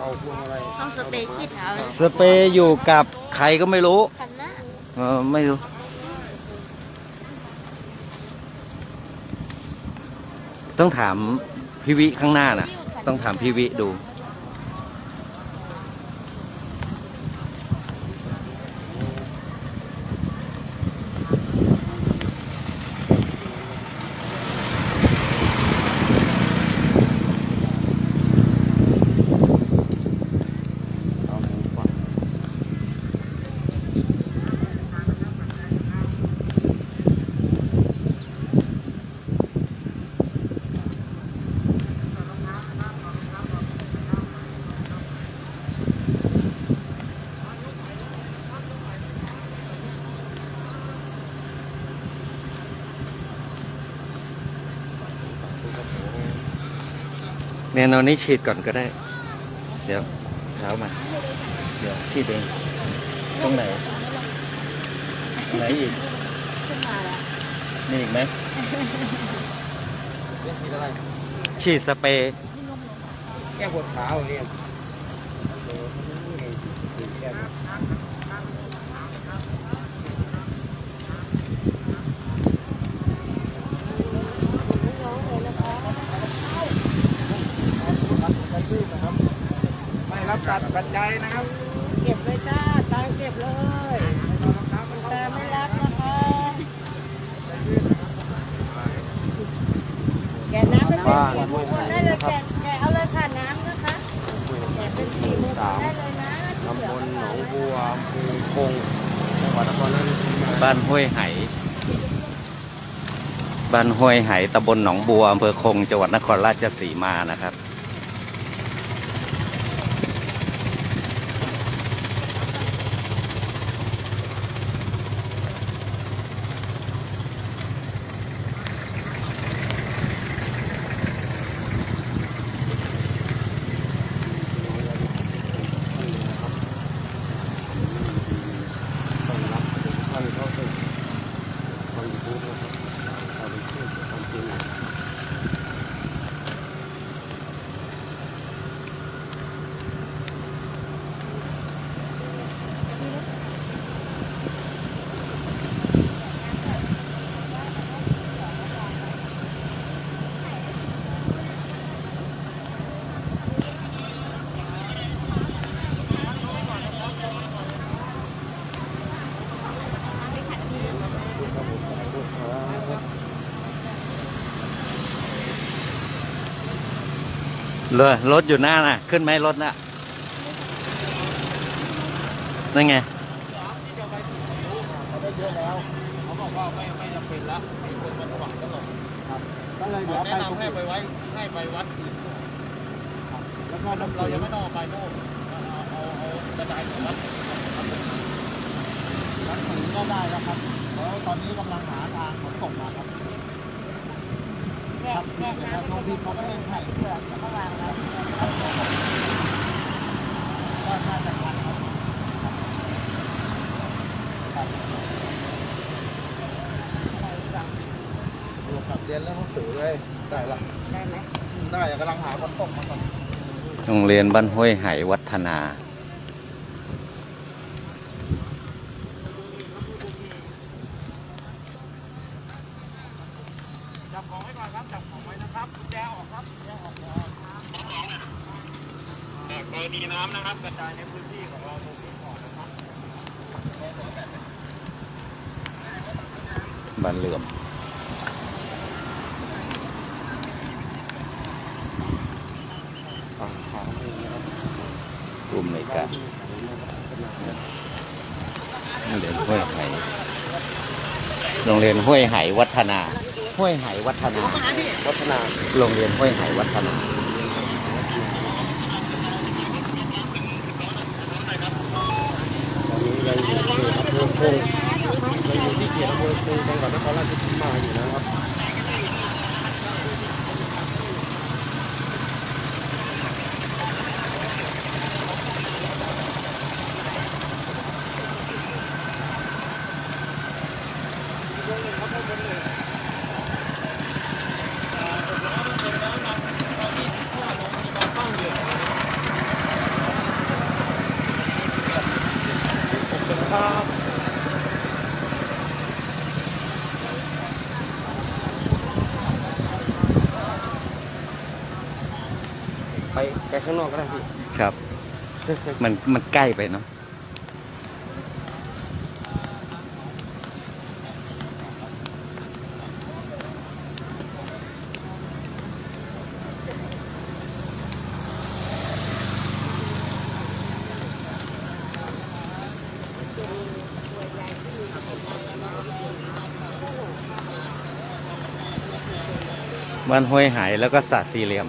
เอาพวงอะไรห้องสเปรย์ฉีดเท้าสเปรย์อยู่กับใครก็ไม่รู้คันน้าเออไม่รู้ต้องถามพี่วิข้างหน้าน่ะ ต้องถามพี่วิดู เนี่ยนอนนี้ฉีดก่อนก็ได้ เดี๋ยวเช้ามา เดี๋ยวฉีดเองตรงไหนไหนอีกขึ้นมาแล้วมีอีกไหมฉีดอะไรฉีดสเปรย์แก้ปวดขาเนี่ยเออนี่ฉีดแก้ปวด ไม่รับการปัจจัยนะครับ เก็บเลยจ้าตังเก็บเลยแต่ไม่รับนะคะแกะน้ำเป็นสีมงคลได้เลยแกะแกะเอาเลยค่ะน้ำนะคะแกะเป็นสีมงคลได้เลยนะตำบลหนองบัวอำเภอคงจังหวัดนครราชสีมาบ้านห้วยไหบ้านห้วยไหตำบลหนองบัวอำเภอคงจังหวัดนครราชสีมานะครับ ต้อนรับทุกท่านเข้าสู่คอนบูธนะครับเอาไปช่วยความจริง เลยรถอยู่หน้าน่ะ ขึ้นไหมรถน่ะ นั่นไงเขาได้เยอะแล้วเขาบอกว่าไม่ไม่จำเป็นละมีคนมาสมัครตลอดครับก็เลยเดี๋ยวไปแนะตรงนำให้นี้ไปไว้ให้ไปวัดอื่นแล้วก็น้ำเราเรายัยังงไม่ไม่ต้องเอาไปโน่นเอาเอาเอากระจายของวัดรักถึงก็ได้แล้วครับเพราะตอนนี้กำลังหาทางขนส่งมาครับแกะ ครับแกะแต่น้ำโรงพิมพ์เขาก็เล่นให้เปลือกแล้วก็วางไว้ก็น่าจะทันครับบวกกับเรียนเรื่องหนังสือเลยได้ละได้ไหมได้กำลังหาคนส่งมาก่อนโรงเรียนบ้านห้วยไหวัฒนา จับของไว้ก่อนครับจับของไว้นะครับกุญแจออกครับกุญแจออกก่อนแต่กรณีน้ำนะครับ กระจายในพื้นที่ของเราตรงนี้ก่อนนะครับ บ้านเหลื่อมฝั่งขวามือนะครับกลุ่มในวยการโรงเรียนห้วยไหโรงเรียนห้วยไหวัฒนา ห้วยไหวัฒนา วัฒนา โรงเรียนห้วยไหวัฒนา ตอนนี้ยังอยู่ที่อำเภอคงยังอยู่ที่เขตอำเภอคงจังหวัดนครราชสีมา อยู่นะค ข้างนอกก็ได้พี่ ครับ มันมันใกล้ไปเนาะมันห้วยหายแล้วก็สระสี่เหลี่ยม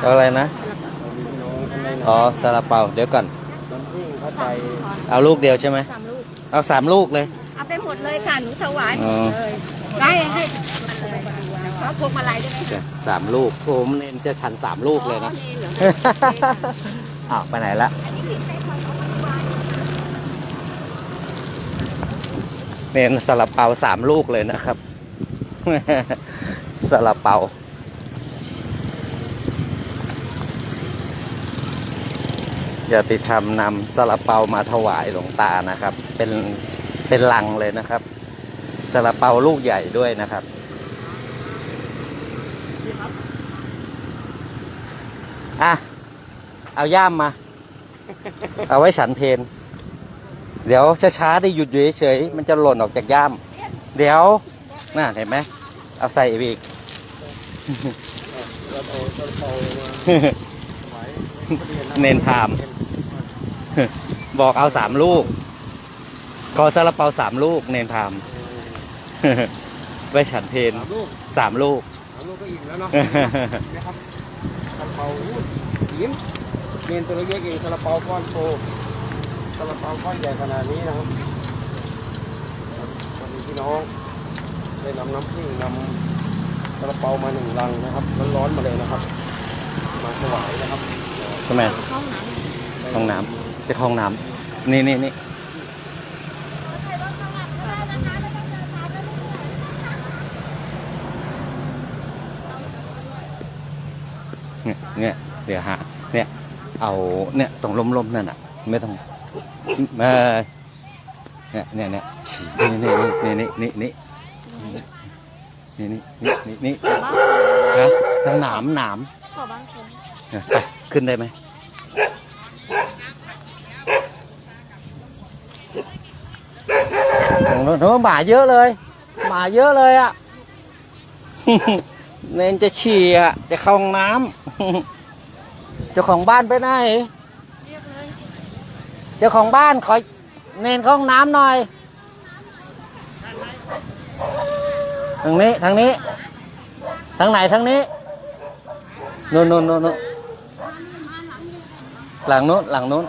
เอาอะไรนะมีพี่น้องท่านใดนะ อ๋อซาลาเปาเดี๋ยวก่อนน้ำผึ้งเข้าใจเอาลูกเดียวใช่ไหม สามลูก เอาสามลูกเลย เอาไปหมดเลยค่ะ หนูถวายหมอ๋อดเลยได้ให้เพราะพวงมาลัยได้ไหมเดี๋ยวสามลูกผมเน้นจะฉันสามลูกเลยนะอ๋อเหรออ้าวไปไหนละเน้นซาลาเปาสามลูกเลยนะครับซาลาเปา ญาติธรรมนำซาลาเปามาถวายหลวงตานะครับ เป็นเป็นลังเลยนะครับซาลาเปาลูกใหญ่ด้วยนะครับอะเอาย่ามมา เอาไว้ฉันเพนเดี๋ยวจะช้าได้หยุดอยู่เฉยๆมันจะหล่นออกจากย่าม เดี๋ยวน่าเห็นไหมเอาใส่อีกเราเอาเราเน้นพาม บอกเอาสามลูก ขอซาลาเปาสามลูกเนนพรามไว้ฉันเพนสามลูกสามลูกสามลูกก็อิ่มแล้วเนาะนะครับซาลาเปาอู้อิ่มเมนตัวเล็กๆเองซาลาเปาก้อนโตซาลาเปาก้อนใหญ่ขนาดนี้นะครับสวัสดีพี่น้องได้นำน้ำผึ้งนำซาลาเปามาหนึ่งลังนะครับร้อนๆมาเลยนะครับ มาถวายนะครับใช่ไหมห้องน้ำ ไปห้องน้ำนี่นี่นี่เนี่ยเนี่ยเดี๋ยวหาเนี่ยเอาเนี่ยตรงล้มๆนั่นอะ ไม่ต้องเออเนี่ยเนี่ยเนี่ยฉี่นี่นี่นี่นี่นี่นี่นี่นี่นี่นี่นี่นะทางหนามหนามขอบ้างคนเนี่ยไปขึ้นได้ไหม โอ้โหหมาเยอะเลย หมาเยอะเลยอะ เนนจะฉี่อะ จะเข้าห้องน้ำ เจ้าของบ้านไปไหนเรียกเลยเจ้าของบ้านขอ เนนเข้าห้องน้ำหน่อย ทางนี้ ทางนี้ ทางไหนทางนี้นู่นนู่นนู่นนู่นหลังนู้นหลังนู้น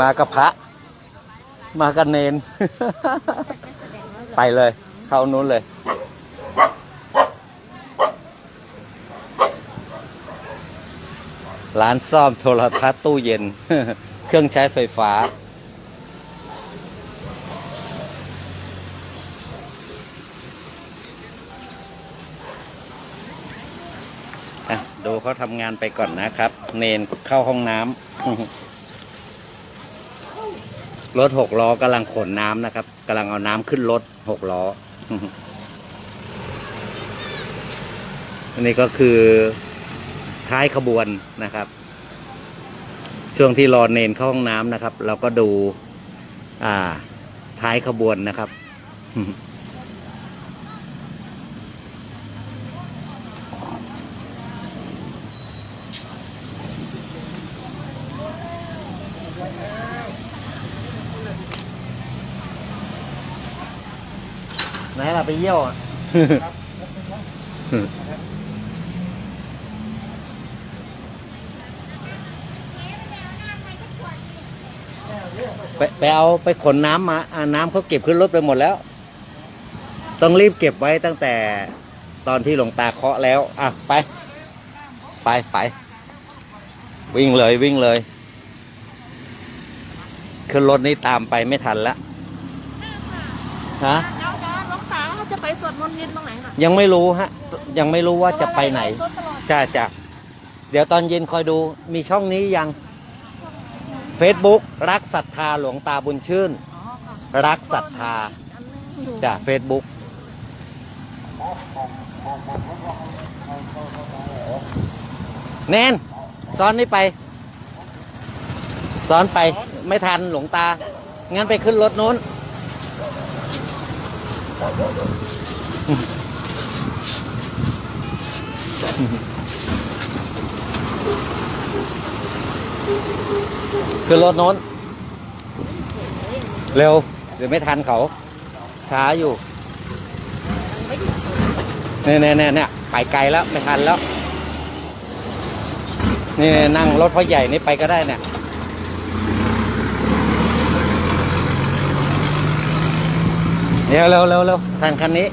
มากับพระ มากับเนน ไปเลย เข้านู้นเลย ร้านซ่อมโทรทัศน์ตู้เย็น เครื่องใช้ไฟฟ้า ดูเขาทำงานไปก่อนนะครับ เนนเข้าห้องน้ำ รถหกล้อกำลังขนน้ำนะครับกำลังเอาน้ำขึ้นรถหกล้อ อันนี้ก็คือท้ายขบวนนะครับ ช่วงที่รอเนนเข้าห้องน้ำนะครับ เราก็ดู อ่า ท้ายขบวนนะครับ ไหนล่ะไปเยี่ยวอะไปไปเอาไปขนน้ำมาอ่าน้ำเขาเก็บขึ้นรถไปหมดแล้ว ต้องรีบเก็บไว้ตั้งแต่ตอนที่หลวงตาเคาะแล้ว อะ ไป ไปไป วิ่งเลยวิ่งเลย ขึ้นรถนี้ตามไปไม่ทันและฮะเดี๋ยวเดี๋ยวน้อง สาวเขาจะไปสวดมนต์เย็นตรงไหนน่ะยังไม่รู้ฮะ ยังไม่รู้ว่าจะไปไหนรถตลอดจ้าจ้าเดี๋ยวตอนเย็นคอยดูมีช่องนี้ยัง Facebook รักศรัทธาหลวงตาบุญชื่นอ๋อค่ะรักศรัทธาอันนึงอยู่จ้า Facebook แนนซ้อนนี่ไป ซ้อนไปไม่ทันหลวงตา งั้นไปขึ้นรถนู้น ขึ้นรถโน้น เร็วเดี๋ยวไม่ทันเขา ช้าอยู่เนี่ยเนี่ยเนี่ยเนี่ยไปไกลแล้ว ไม่ทันแล้ว นี่นั่งรถพ่อใหญ่นี่ไปก็ได้เนี่ย เร็วเร็วเร็วเร็วทางคันนี้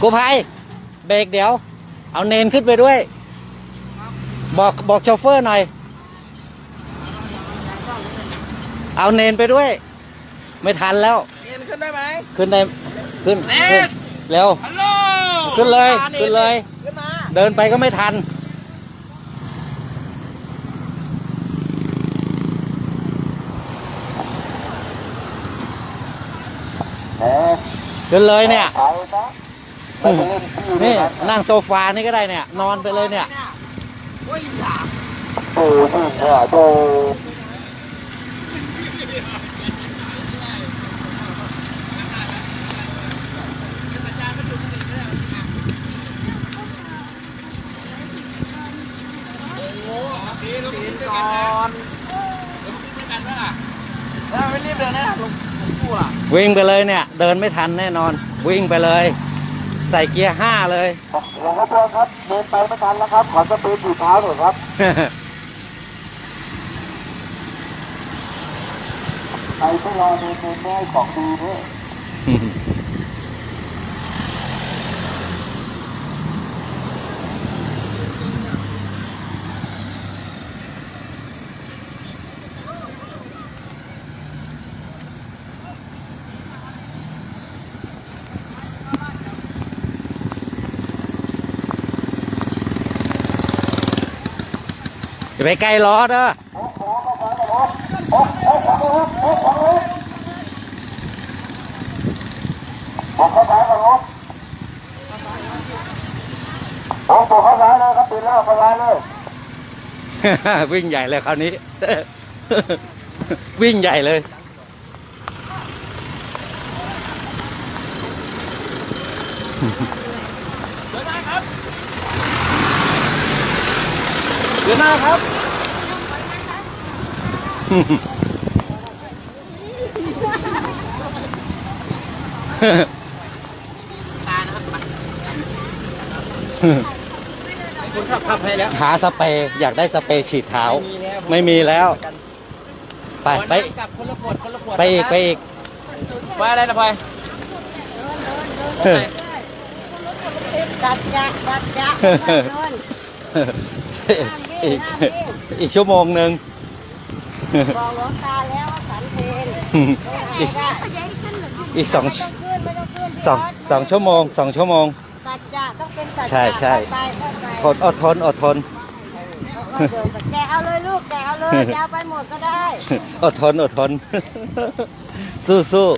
กูภัยเบรกเดี๋ยว เอาเนนขึ้นไปด้วย บอกบอกโชเฟอร์หน่อย เอาเนนไปด้วย ไม่ทันแล้ว เนนขึ้นได้ไหมขึ้นได้ขึ้นเนนขึ้นเร็ว ฮัลโหล ขึ้นเลย ขึ้นเลยขึ้นมาเดินไปก็ไม่ทัน ขึ้นเลยเนี่ย นี่นั่งโซฟานี่ก็ได้เนี่ย นอนไปเลยเนี่ยโอ้ยอยากดีเราไปกินด้วยก่กันนะอนแล้วไม่รีบเดินนะหลวงปู่ อะวิ่งไปเลยเนี่ย เดินไม่ทันแน่นอน วิ่งไปเลย ใส่เกียร์ห้าเลยหลวงพ่อครับเดินไปไม่ทันแล้วครับ ขอสเปรย์ถูเท้าหน่อยครับไปต้องรอเดินเดินได้ของดีด้วย ไปใกล้ล้อเด้อบอกเข้าซ้ายก่อนลบโอ้บอกเข้าซ้ายเลยครับปีนแล้วเข้าซ้ายเลย วิ่งใหญ่เลยคราวนี้ วิ่งใหญ่เลยเดินหน้าครับเดินหน้าครับ คุณขับขับให้แล้วหาสเปรย์อยากได้สเปรย์ฉีดเท้ามีแล้วผไม่มีแล้ว ไปไปกลับคนละขวดคนละขวดไปอีกไปอีกว่าอะไรนะพลอยเฮ้ยดัดยะดัดยะเดินอีกอีกชั่วโมงหนึ่ง บอกหลวงตาแล้วว่าสันเพลอีกได้อีกสองไม่ต้องขึ้นไม่ต้องขึ้นสองสองชั่วโมงสองชั่วโมงสัจจะต้องเป็นสัจจะใช่ใช่ไปไปไปทนอดทนอดทนก็เดินไปแกเอาเลยลูกแกเอาเลยยาวไปหมดก็ได้อดทนอดทน สู้สู้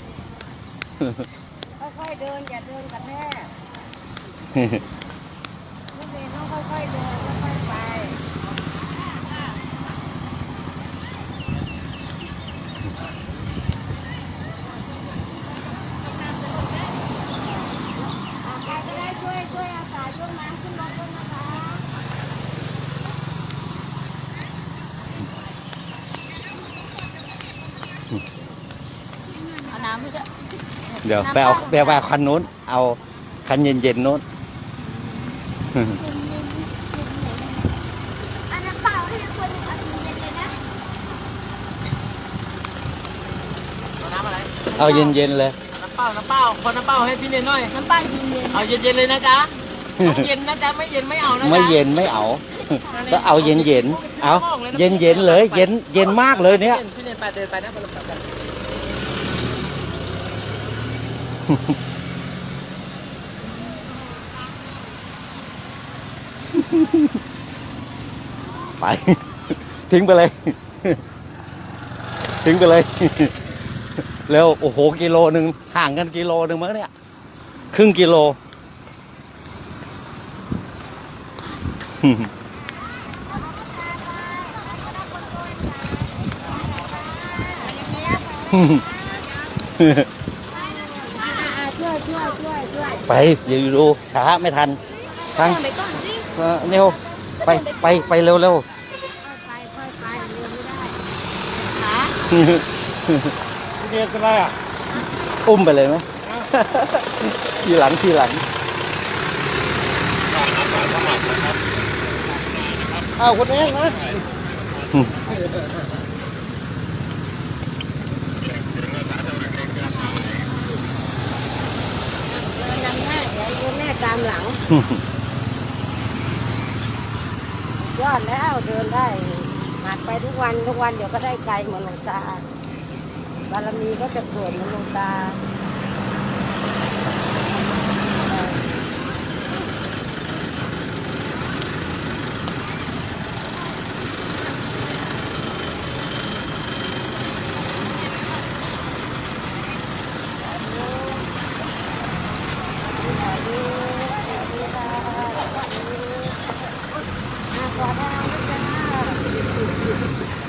ค่อยๆเดินอย่าเดินกระแทกลูกเรียนต้องค่อยๆเดินค่อยๆไปอะใครก็ได้ช่วยช่วยอาสาช่วยน้ำขึ้นรถด้วยนะคะ เอาน้ำไปเถอะ เดี๋ยวไปเอาไปเอาคันนู้น เอาคันเย็นๆนู้นอันน้ำเปล่าให้คนหนึ่งเอาถุงเย็นเลยนะเอาน้ำอะไรเอาเย็นๆเลยน้ำเปล่าน้ำเปล่าคนน้ำเปล่าให้พี่เนยหน่อยน้ำเปล่าเย็นเย็นเอาเย็นๆเลยนะจ๊ะต้องเย็นนะจ๊ะไม่เย็นไม่เอานะจ๊ะไม่เย็นไม่เอาก็เอาเย็นๆเอาเย็นๆเลย เย็นเย็นมากเลยเนี่ยพี่เนยไปเดินไปนะคนละขวดกัน ไป ทิ้งไปเลย ทิ้งไปเลยเร็วโอ้โหกิโลหนึ่งห่างกันกิโลหนึ่งมั้งเนี่ย ครึ่งกิโลอ่าช่วยช่วยช่ วยช่วยไปอย่าดูช้าไม่ทันช่างไปก่อนสิเออเร็วไปไปไปเร็วเร็วค่อยไปค่อยไปเร็วไม่ได้ขาเรียนเป็นไรอะอุ้มไปเลยไหมทีหลังทีหลังเอาคนเองนะ เดินนำหน้าเดี๋ยวโยมแม่ตามหลัง ยอดแล้วเดินได้หัดไปทุกวันทุกวันเดี๋ยวก็ได้ไกลเหมือนหลวงตาบารมีก็จะเกิดเหมือนหลวงตาอะ ขอทางด้วยจ้า